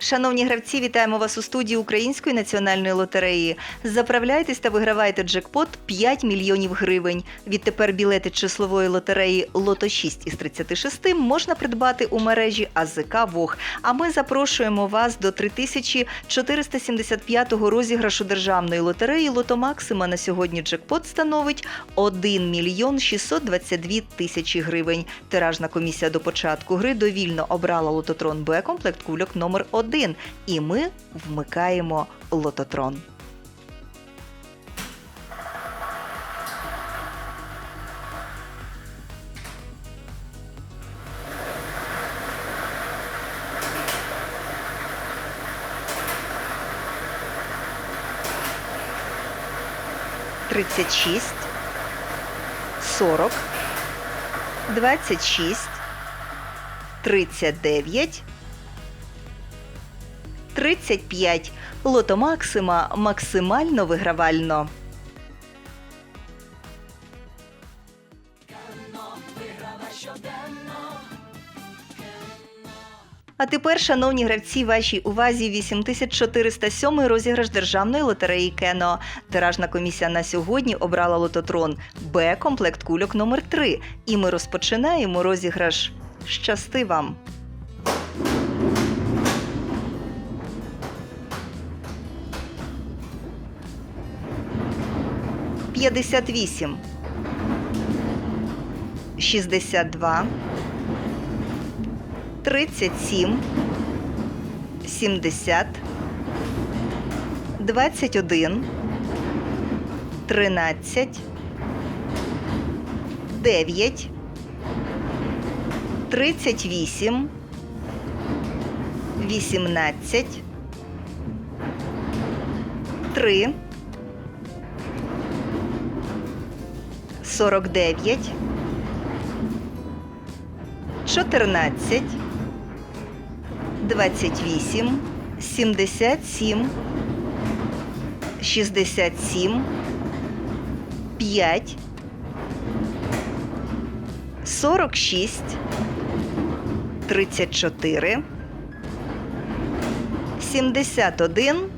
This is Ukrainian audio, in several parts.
Шановні гравці, вітаємо вас у студії Української національної лотереї. Заправляйтесь та вигравайте джекпот 5 мільйонів гривень. Відтепер білети числової лотереї Лото 6 із 36 можна придбати у мережі АЗК ВОГ. А ми запрошуємо вас до 3475-го розіграшу державної лотереї Лото Максима. На сьогодні джекпот становить 1 мільйон 622 тисячі гривень. Тиражна комісія до початку гри довільно обрала лототрон Б комплект кульок номер 1 і ми вмикаємо лототрон. Тридцять шість, сорок, двадцять шість, тридцять дев'ять. 35. Лото Максима максимально вигравально. А тепер, шановні гравці, вашій увазі 8407 розіграш державної лотереї Кено. Тиражна комісія на сьогодні обрала лототрон Б комплект кульок номер 3 І ми розпочинаємо розіграш. Щасти вам! 58, 62, 37, 70, 21, 13, 9, 38, 18, 3, 49, 14, 28, 77, 67, 5, 46, 34, 71,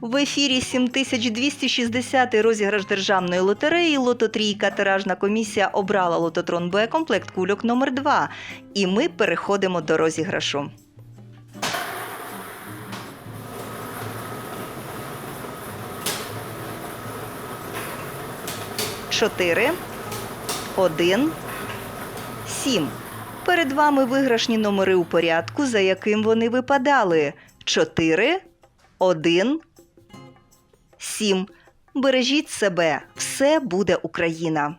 В ефірі 7260 розіграш державної лотереї Лототрійка тиражна комісія обрала лототрон Б комплект кульок номер 2 І ми переходимо до розіграшу. Чотири, один, сім. Перед вами виграшні номери у порядку, за яким вони випадали. Чотири, один, сім. Бережіть себе, все буде Україна.